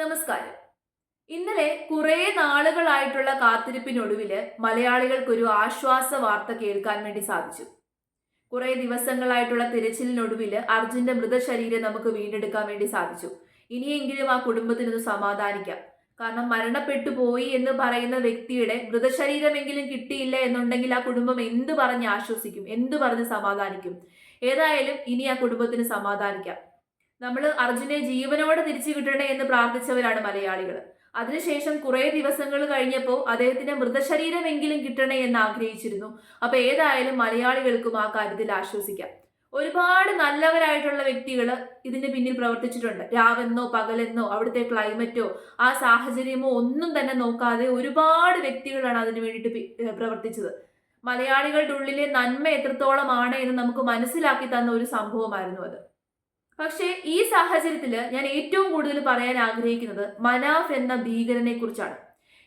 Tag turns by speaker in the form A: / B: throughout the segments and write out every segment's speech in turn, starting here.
A: നമസ്കാരം. ഇന്നലെ കുറെ നാളുകളായിട്ടുള്ള കാത്തിരിപ്പിനൊടുവിൽ മലയാളികൾക്കൊരു ആശ്വാസ വാർത്ത കേൾക്കാൻ വേണ്ടി സാധിച്ചു. കുറേ ദിവസങ്ങളായിട്ടുള്ള തിരച്ചിലിനൊടുവിൽ അർജുന്റെ മൃതശരീരം നമുക്ക് വീണ്ടെടുക്കാൻ വേണ്ടി സാധിച്ചു. ഇനിയെങ്കിലും ആ കുടുംബത്തിനൊന്ന് സമാധാനിക്കാം. കാരണം മരണപ്പെട്ടു പോയി എന്ന് പറയുന്ന വ്യക്തിയുടെ മൃതശരീരമെങ്കിലും കിട്ടിയില്ല എന്നുണ്ടെങ്കിൽ ആ കുടുംബം എന്ത് പറഞ്ഞ് ആശ്വസിക്കും? എന്ത് പറഞ്ഞ് സമാധാനിക്കും? ഏതായാലും ഇനി ആ കുടുംബത്തിന് സമാധാനിക്കാം. നമ്മൾ അർജുനെ ജീവനോടെ തിരിച്ചു കിട്ടണേ എന്ന് പ്രാർത്ഥിച്ചവരാണ് മലയാളികൾ അതിനുശേഷം കുറെ ദിവസങ്ങൾ കഴിഞ്ഞപ്പോൾ അദ്ദേഹത്തിന്റെ മൃതശരീരമെങ്കിലും കിട്ടണേ എന്ന് ആഗ്രഹിച്ചിരുന്നു. അപ്പൊ ഏതായാലും മലയാളികൾക്കും ആ കാര്യത്തിൽ ആശ്വസിക്കാം. ഒരുപാട് നല്ലവരായിട്ടുള്ള വ്യക്തികൾ ഇതിന് പിന്നിൽ പ്രവർത്തിച്ചിട്ടുണ്ട്. രാവെന്നോ പകലെന്നോ അവിടുത്തെ ക്ലൈമറ്റോ ആ സാഹചര്യമോ ഒന്നും തന്നെ നോക്കാതെ ഒരുപാട് വ്യക്തികളാണ് അതിനു വേണ്ടിയിട്ട് പ്രവർത്തിച്ചത്. മലയാളികളുടെ ഉള്ളിലെ നന്മ എത്രത്തോളമാണ് എന്ന് നമുക്ക് മനസ്സിലാക്കി തന്ന ഒരു സംഭവമായിരുന്നു അത്. പക്ഷേ ഈ സാഹചര്യത്തിൽ ഞാൻ ഏറ്റവും കൂടുതൽ പറയാൻ ആഗ്രഹിക്കുന്നത് മനാഫ് എന്ന ഭീകരനെ കുറിച്ചാണ്.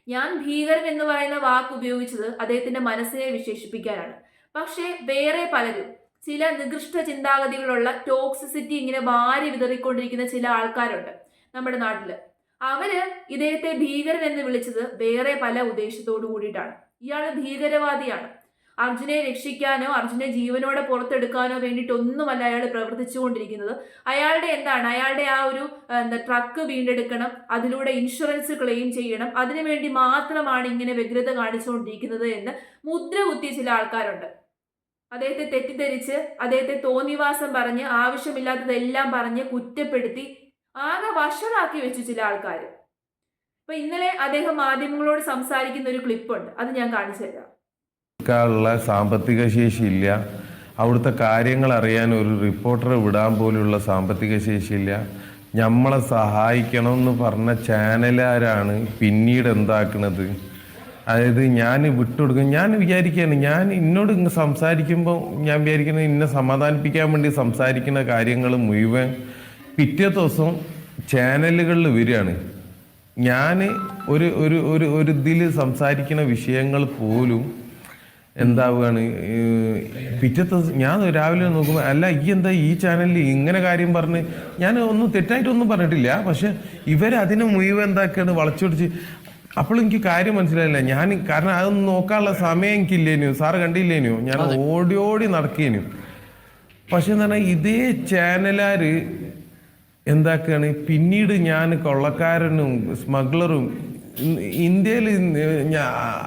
A: ഞാൻ ഭീകരൻ എന്ന് പറയുന്ന വാക്ക് ഉപയോഗിച്ചത് അദ്ദേഹത്തിന്റെ മനസ്സിനെ വിശേഷിപ്പിക്കാനാണ്. പക്ഷേ വേറെ പലരും ചില നികൃഷ്ട ചിന്താഗതികളുള്ള ടോക്സിസിറ്റി ഇങ്ങനെ വാരി വിതറിക്കൊണ്ടിരിക്കുന്ന ചില ആൾക്കാരുണ്ട് നമ്മുടെ നാട്ടിൽ. അവർ ഇദ്ദേഹത്തെ ഭീകരൻ എന്ന് വിളിച്ചത് വേറെ പല ഉദ്ദേശത്തോടു കൂടിയിട്ടാണ്. ഇയാൾ ഭീകരവാദിയാണ്. അർജുനെ രക്ഷിക്കാനോ അർജുനെ ജീവനോടെ പുറത്തെടുക്കാനോ വേണ്ടിയിട്ടൊന്നുമല്ല അയാൾ പ്രവർത്തിച്ചുകൊണ്ടിരിക്കുന്നത്. അയാളുടെ എന്താണ്? അയാളുടെ ആ ഒരു എന്താ ട്രക്ക് വീണ്ടെടുക്കണം അതിലൂടെ ഇൻഷുറൻസ് ക്ലെയിം ചെയ്യണം അതിനുവേണ്ടി മാത്രമാണ് ഇങ്ങനെ വ്യഗ്രത കാണിച്ചുകൊണ്ടിരിക്കുന്നത് എന്ന് മുദ്ര കുത്തിയ ചില ആൾക്കാരുണ്ട്. അദ്ദേഹത്തെ തെറ്റിദ്ധരിച്ച് അദ്ദേഹത്തെ തോന്നിവാസം പറഞ്ഞ് ആവശ്യമില്ലാത്തതെല്ലാം പറഞ്ഞ് കുറ്റപ്പെടുത്തി ആകെ വഷളാക്കി വെച്ചു ചില ആൾക്കാർ അപ്പൊ ഇന്നലെ അദ്ദേഹം മാധ്യമങ്ങളോട് സംസാരിക്കുന്ന ഒരു ക്ലിപ്പുണ്ട് അത് ഞാൻ കാണിച്ചു തരാം.
B: ഉള്ള സാമ്പത്തിക ശേഷിയില്ല. അവിടുത്തെ കാര്യങ്ങൾ അറിയാൻ ഒരു റിപ്പോർട്ടറെ വിടാൻ പോലുള്ള സാമ്പത്തിക ശേഷിയില്ല. നമ്മളെ സഹായിക്കണം എന്ന് പറഞ്ഞ ചാനലുകാരാണ് പിന്നീട് എന്താക്കണത്? അതായത് ഞാൻ വിട്ടുകൊടുക്കും. ഞാൻ വിചാരിക്കുകയാണ് ഞാൻ എന്നോട് ഇങ്ങ് സംസാരിക്കുമ്പോൾ ഞാൻ വിചാരിക്കുന്നത് ഇന്നെ സമാധാനിപ്പിക്കാൻ വേണ്ടി സംസാരിക്കുന്ന കാര്യങ്ങൾ മുഴുവൻ പിറ്റേ ദിവസം ചാനലുകളിൽ വരികയാണ്. ഞാൻ ഒരു ഒരു ഒരു ഒരു ഇതിൽ സംസാരിക്കുന്ന വിഷയങ്ങൾ പോലും എന്താവുകയാണ്? പിറ്റത്തെ ഞാൻ രാവിലെ നോക്കുമ്പോൾ അല്ല ഈ എന്താ ഈ ചാനലിൽ ഇങ്ങനെ കാര്യം പറഞ്ഞ് ഞാൻ ഒന്നും തെറ്റായിട്ടൊന്നും പറഞ്ഞിട്ടില്ല. പക്ഷെ ഇവരതിനെ മുഴുവൻ എന്താക്കുകയാണ് വളച്ചൊടിച്ച് അപ്പോൾ എനിക്ക് കാര്യം മനസ്സിലായില്ല. ഞാൻ കാരണം അതൊന്നും നോക്കാനുള്ള സമയം എനിക്കില്ലേനു. സാറ് കണ്ടില്ലേനു? ഞാൻ ഓടി ഓടി നടക്കേനു. പക്ഷെ എന്ന് പറഞ്ഞാൽ ഇതേ ചാനലാര് എന്താക്കുകയാണ് പിന്നീട് ഞാൻ കൊള്ളക്കാരനും സ്മഗ്ലറും ഇന്ത്യയിൽ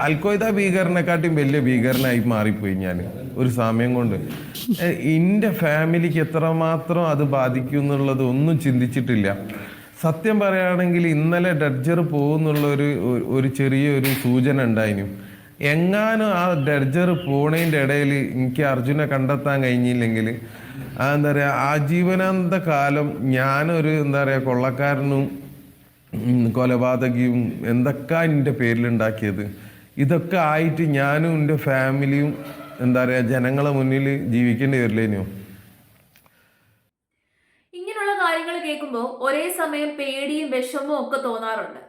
B: അൽക്കോയ്ത ഭീകരനെക്കാട്ടും വലിയ ഭീകരനായി മാറിപ്പോയി ഞാൻ ഒരു സമയം കൊണ്ട്. എന്റെ ഫാമിലിക്ക് എത്രമാത്രം അത് ബാധിക്കും എന്നുള്ളത് ഒന്നും ചിന്തിച്ചിട്ടില്ല. സത്യം പറയുകയാണെങ്കിൽ ഇന്നലെ ഡഡ്ജർ പോകുന്നുള്ള ഒരു ഒരു ചെറിയൊരു സൂചന ഉണ്ടായിരുന്നു എങ്ങാനും ആ ഡഡ്ജർ പോണേന്റെ ഇടയിൽ എനിക്ക് അർജുനെ കണ്ടെത്താൻ കഴിഞ്ഞില്ലെങ്കിൽ എന്താ പറയുക ആജീവനാന്ത കാലം ഞാനൊരു എന്താ പറയുക കൊള്ളക്കാരനും കൊലപാതകിയും എന്തൊക്കെ എന്റെ പേരിലുണ്ടാക്കിയത്? ഇതൊക്കെ ആയിട്ട് ഞാനും എന്റെ ഫാമിലിയും എന്താ പറയുക ജനങ്ങളെ മുന്നിൽ ജീവിക്കേണ്ടി വരില്ലേനോ?
A: ഇങ്ങനെയുള്ള കാര്യങ്ങൾ കേൾക്കുമ്പോൾ ഒരേ സമയം പേടിയും വിഷമവും ഒക്കെ തോന്നാറുണ്ട്.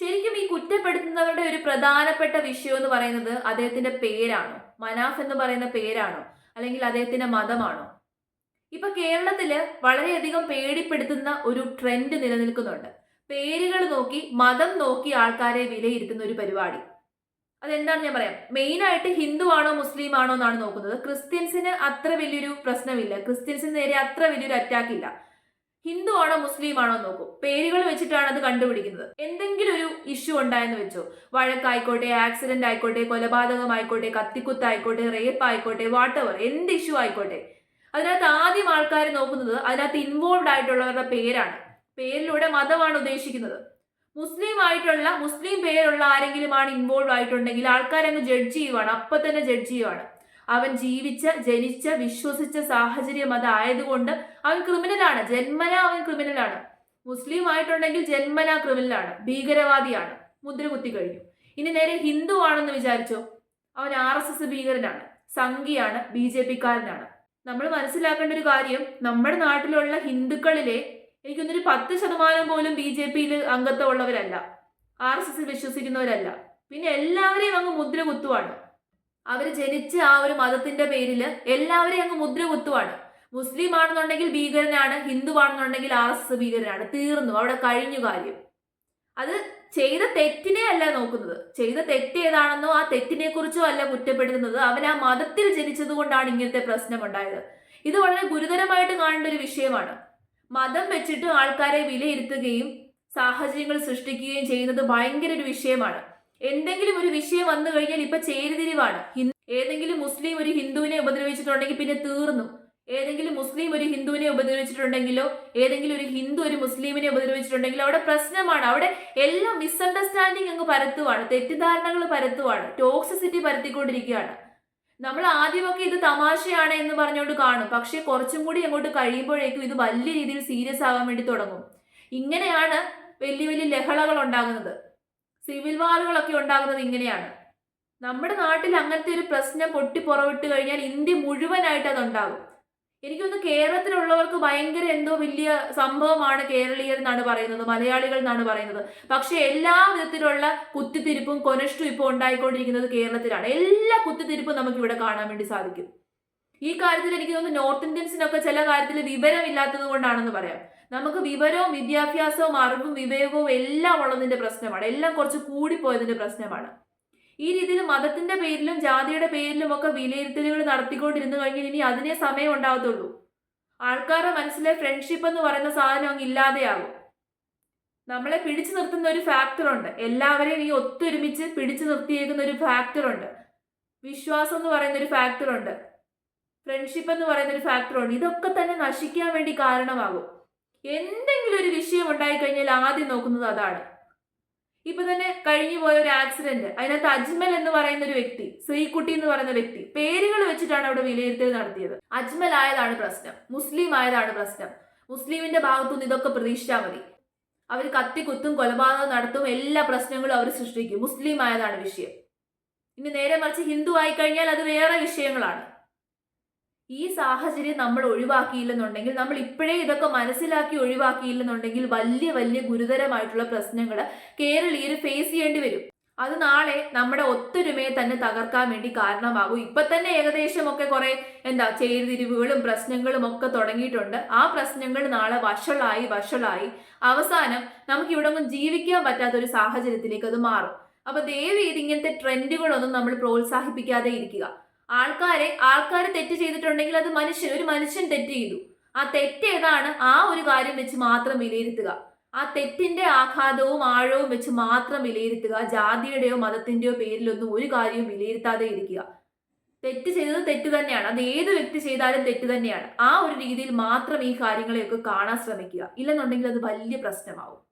A: ശരിക്കും ഈ കുറ്റപ്പെടുത്തുന്നവരുടെ ഒരു പ്രധാനപ്പെട്ട വിഷയം എന്ന് പറയുന്നത് അദ്ദേഹത്തിന്റെ പേരാണോ? മനാഫ് എന്ന് പറയുന്ന പേരാണോ? അല്ലെങ്കിൽ അദ്ദേഹത്തിന്റെ മതമാണോ? ഇപ്പൊ കേരളത്തിൽ വളരെയധികം പേടിപ്പെടുത്തുന്ന ഒരു ട്രെൻഡ് നിലനിൽക്കുന്നുണ്ട്. പേരുകൾ നോക്കി മതം നോക്കി ആൾക്കാരെ വിലയിരുത്തുന്ന ഒരു പരിപാടി. അതെന്താണ് ഞാൻ പറയാം? മെയിൻ ആയിട്ട് ഹിന്ദു ആണോ മുസ്ലിം ആണോ എന്നാണ് നോക്കുന്നത്. ക്രിസ്ത്യൻസിന് അത്ര വലിയൊരു പ്രശ്നമില്ല. ക്രിസ്ത്യൻസിന് നേരെ അത്ര വലിയൊരു അറ്റാക്ക് ഇല്ല. ഹിന്ദു ആണോ മുസ്ലിം ആണോ നോക്കും. പേരുകൾ വെച്ചിട്ടാണ് അത് കണ്ടുപിടിക്കുന്നത്. എന്തെങ്കിലും ഒരു ഇഷ്യൂ ഉണ്ടായെന്ന് വെച്ചോ. വഴക്കായിക്കോട്ടെ ആക്സിഡന്റ് ആയിക്കോട്ടെ കൊലപാതകം ആയിക്കോട്ടെ കത്തിക്കുത്ത് ആയിക്കോട്ടെ റേപ്പ് ആയിക്കോട്ടെ വാട്ടെവർ എന്ത് ഇഷ്യൂ ആയിക്കോട്ടെ. അതിനകത്ത് ആദ്യം ആൾക്കാർ നോക്കുന്നത് അതിനകത്ത് ഇൻവോൾവ് ആയിട്ടുള്ളവരുടെ പേരാണ്. പേരിലൂടെ മതമാണ് ഉദ്ദേശിക്കുന്നത്. മുസ്ലിം ആയിട്ടുള്ള മുസ്ലിം പേരുള്ള ആരെങ്കിലും ആണ് ഇൻവോൾവ് ആയിട്ടുണ്ടെങ്കിൽ ആൾക്കാരങ്ങ് ജഡ്ജ് ചെയ്യുവാണ്. അപ്പൊ തന്നെ ജഡ്ജ് ചെയ്യുവാണ്. അവൻ ജീവിച്ച ജനിച്ച വിശ്വസിച്ച സാഹചര്യം അതായതുകൊണ്ട് അവൻ ക്രിമിനലാണ് ജന്മന അവൻ ക്രിമിനലാണ് മുസ്ലിം ആയിട്ടുണ്ടെങ്കിൽ ജന്മന ക്രിമിനലാണ് ഭീകരവാദിയാണ്. മുദ്ര കുത്തി കഴിഞ്ഞു. ഇനി നേരെ ഹിന്ദു ആണെന്ന് വിചാരിച്ചോ? അവൻ ആർ എസ് എസ് ഭീകരനാണ്. സംഘിയാണ്. ബി ജെ പിക്കാരനാണ്. നമ്മൾ മനസ്സിലാക്കേണ്ട ഒരു കാര്യം നമ്മുടെ നാട്ടിലുള്ള ഹിന്ദുക്കളിലെ എനിക്കൊന്നൊരു പത്ത് ശതമാനം പോലും ബി ജെ പിയിൽ അംഗത്വമുള്ളവരല്ല. ആർ എസ് എസിൽ വിശ്വസിക്കുന്നവരല്ല. പിന്നെ എല്ലാവരെയും അങ്ങ് മുദ്ര കുത്തുവാണ് അവർ ജനിച്ച ആ ഒരു മതത്തിന്റെ പേരിൽ എല്ലാവരെയും അങ്ങ് മുദ്ര കുത്തുവാണ് മുസ്ലിം ആണെന്നുണ്ടെങ്കിൽ ഭീകരനാണ് ഹിന്ദു ആണെന്നുണ്ടെങ്കിൽ ആർ എസ് എസ് ഭീകരനാണ്. തീർന്നു. അവിടെ കഴിഞ്ഞു കാര്യം. അത് ചെയ്ത തെറ്റിനെ അല്ല നോക്കുന്നത്. ചെയ്ത തെറ്റ് ഏതാണെന്നോ ആ തെറ്റിനെ കുറിച്ചോ അല്ല കുറ്റപ്പെടുത്തുന്നത്. അവൻ ആ മതത്തിൽ ജനിച്ചത് കൊണ്ടാണ് ഇങ്ങനത്തെ പ്രശ്നം ഉണ്ടായത് ഇത് വളരെ ഗുരുതരമായിട്ട് കാണേണ്ട ഒരു വിഷയമാണ്. മതം വെച്ചിട്ട് ആൾക്കാരെ വിലയിരുത്തുകയും സാഹചര്യങ്ങൾ സൃഷ്ടിക്കുകയും ചെയ്യുന്നത് ഭയങ്കര ഒരു വിഷയമാണ്. എന്തെങ്കിലും ഒരു വിഷയം വന്നു കഴിഞ്ഞാൽ ഇപ്പൊ ചേരിതിരിവാണ്. ഏതെങ്കിലും മുസ്ലിം ഒരു ഹിന്ദുവിനെ ഉപദ്രവിച്ചിട്ടുണ്ടെങ്കിൽ പിന്നെ തീർന്നു. ഏതെങ്കിലും മുസ്ലിം ഒരു ഹിന്ദുവിനെ ഉപദ്രവിച്ചിട്ടുണ്ടെങ്കിലോ ഏതെങ്കിലും ഒരു ഹിന്ദു ഒരു മുസ്ലിമിനെ ഉപദ്രവിച്ചിട്ടുണ്ടെങ്കിലോ അവിടെ പ്രശ്നമാണ്. അവിടെ എല്ലാം മിസ്അണ്ടർസ്റ്റാൻഡിങ് അങ്ങ് പരത്തുവാണ്. തെറ്റിദ്ധാരണകൾ പരത്തുവാണ്. ടോക്സിസിറ്റി പരത്തിക്കൊണ്ടിരിക്കുകയാണ്. നമ്മൾ ആദ്യമൊക്കെ ഇത് തമാശയാണ് എന്ന് പറഞ്ഞുകൊണ്ട് കാണും. പക്ഷേ കുറച്ചും കൂടി അങ്ങോട്ട് കഴിയുമ്പോഴേക്കും ഇത് വലിയ രീതിയിൽ സീരിയസ് ആകാൻ വേണ്ടി തുടങ്ങും. ഇങ്ങനെയാണ് വലിയ വലിയ ലഹളകൾ ഉണ്ടാകുന്നത്. സിവിൽ വാറുകളൊക്കെ ഉണ്ടാകുന്നത് ഇങ്ങനെയാണ്. നമ്മുടെ നാട്ടിൽ അങ്ങനത്തെ ഒരു പ്രശ്നം പൊട്ടി പുറവിട്ട് കഴിഞ്ഞാൽ ഇന്ത്യ മുഴുവനായിട്ട് അതുണ്ടാകും. എനിക്കൊന്ന് കേരളത്തിലുള്ളവർക്ക് ഭയങ്കര എന്തോ വലിയ സംഭവമാണ് കേരളീയർ എന്നാണ് പറയുന്നത് മലയാളികൾ എന്നാണ് പറയുന്നത്. പക്ഷെ എല്ലാ വിധത്തിലുള്ള കുത്തിത്തിരിപ്പും കൊനഷ്ടും ഇപ്പോൾ ഉണ്ടായിക്കൊണ്ടിരിക്കുന്നത് കേരളത്തിലാണ്. എല്ലാ കുത്തിത്തിരിപ്പും നമുക്ക് ഇവിടെ കാണാൻ വേണ്ടി സാധിക്കും. ഈ കാര്യത്തിൽ എനിക്ക് തോന്നുന്നു നോർത്ത് ഇന്ത്യൻസിനൊക്കെ ചില കാര്യത്തിൽ വിവരമില്ലാത്തത് കൊണ്ടാണെന്ന് പറയാം. നമുക്ക് വിവരവും വിദ്യാഭ്യാസവും അറിവും വിവേകവും എല്ലാം ഉള്ളതിന്റെ പ്രശ്നമാണ്. എല്ലാം കുറച്ച് കൂടിപ്പോയതിന്റെ പ്രശ്നമാണ്. ഈ രീതിയിൽ മതത്തിന്റെ പേരിലും ജാതിയുടെ പേരിലും ഒക്കെ വിലയിരുത്തലുകൾ നടത്തിക്കൊണ്ടിരുന്നു കഴിഞ്ഞാൽ ഇനി അതിനെ സമയം ഉണ്ടാകത്തുള്ളൂ. ആൾക്കാരുടെ മനസ്സിലെ ഫ്രണ്ട്ഷിപ്പ് എന്ന് പറയുന്ന സാധനം അങ്ങ് ഇല്ലാതെയാകും. നമ്മളെ പിടിച്ചു നിർത്തുന്ന ഒരു ഫാക്ടറുണ്ട് എല്ലാവരെയും ഈ ഒത്തൊരുമിച്ച് പിടിച്ചു നിർത്തിയേക്കുന്ന ഒരു ഫാക്ടറുണ്ട് വിശ്വാസം എന്ന് പറയുന്ന ഒരു ഫാക്ടറുണ്ട് ഫ്രണ്ട്ഷിപ്പ് എന്ന് പറയുന്ന ഒരു ഫാക്ടറുണ്ട് ഇതൊക്കെ തന്നെ നശിക്കാൻ വേണ്ടി കാരണമാകും. എന്തെങ്കിലും ഒരു വിഷയം ഉണ്ടായിക്കഴിഞ്ഞാൽ ആദ്യം നോക്കുന്നത് അതാണ്. ഇപ്പൊ തന്നെ കഴിഞ്ഞു പോയ ഒരു ആക്സിഡന്റ് അതിനകത്ത് അജ്മൽ എന്ന് പറയുന്ന ഒരു വ്യക്തി ശ്രീകുട്ടി എന്ന് പറയുന്ന വ്യക്തി പേരുകൾ വെച്ചിട്ടാണ് അവിടെ വിലയിരുത്തൽ നടത്തിയത്. അജ്മൽ ആയതാണ് പ്രശ്നം. മുസ്ലിം ആയതാണ് പ്രശ്നം. മുസ്ലിമിന്റെ ഭാഗത്തുനിന്ന് ഇതൊക്കെ പ്രതീക്ഷിച്ചാൽ മതി. അവർ കത്തിക്കുത്തും കൊലപാതകം നടത്തും എല്ലാ പ്രശ്നങ്ങളും അവർ സൃഷ്ടിക്കും. മുസ്ലിം ആയതാണ് വിഷയം. ഇനി നേരെ മറിച്ച് ഹിന്ദു ആയിക്കഴിഞ്ഞാൽ അത് വേറെ വിഷയങ്ങളാണ്. ഈ സാഹചര്യം നമ്മൾ ഒഴിവാക്കിയില്ലെന്നുണ്ടെങ്കിൽ നമ്മൾ ഇപ്പോഴേ ഇതൊക്കെ മനസ്സിലാക്കി ഒഴിവാക്കിയില്ലെന്നുണ്ടെങ്കിൽ വലിയ വലിയ ഗുരുതരമായിട്ടുള്ള പ്രശ്നങ്ങൾ കേരളീയർ ഫേസ് ചെയ്യേണ്ടി വരും. അത് നാളെ നമ്മുടെ ഒത്തൊരുമയെ തന്നെ തകർക്കാൻ വേണ്ടി കാരണമാകും. ഇപ്പൊ തന്നെ ഏകദേശം ഒക്കെ കുറെ എന്താ ചേരിതിരിവുകളും പ്രശ്നങ്ങളും ഒക്കെ തുടങ്ങിയിട്ടുണ്ട്. ആ പ്രശ്നങ്ങൾ നാളെ വഷളായി വഷളായി അവസാനം നമുക്ക് ഇവിടെ ഒന്നും ജീവിക്കാൻ പറ്റാത്ത ഒരു സാഹചര്യത്തിലേക്ക് അത് മാറും. അപ്പൊ ദയവ് ഇത് ഇങ്ങനത്തെ ട്രെൻഡുകളൊന്നും നമ്മൾ പ്രോത്സാഹിപ്പിക്കാതെ ഇരിക്കുക. ആൾക്കാരെ ആൾക്കാർ തെറ്റ് ചെയ്തിട്ടുണ്ടെങ്കിൽ അത് മനുഷ്യൻ ഒരു മനുഷ്യൻ തെറ്റ് ചെയ്തു. ആ തെറ്റ് ഏതാണ്? ആ ഒരു കാര്യം വെച്ച് മാത്രം വിലയിരുത്തുക. ആ തെറ്റിന്റെ ആഘാതവും ആഴവും വെച്ച് മാത്രം വിലയിരുത്തുക. ജാതിയുടെയോ മതത്തിന്റെയോ പേരിലൊന്നും ഒരു കാര്യവും വിലയിരുത്താതെ ഇരിക്കുക. തെറ്റ് ചെയ്തത് തെറ്റ് തന്നെയാണ്. അത് ഏത് വ്യക്തി ചെയ്താലും തെറ്റ് തന്നെയാണ്. ആ ഒരു രീതിയിൽ മാത്രം ഈ കാര്യങ്ങളെയൊക്കെ കാണാൻ ശ്രമിക്കുക. ഇല്ലെന്നുണ്ടെങ്കിൽ അത് വലിയ പ്രശ്നമാവും.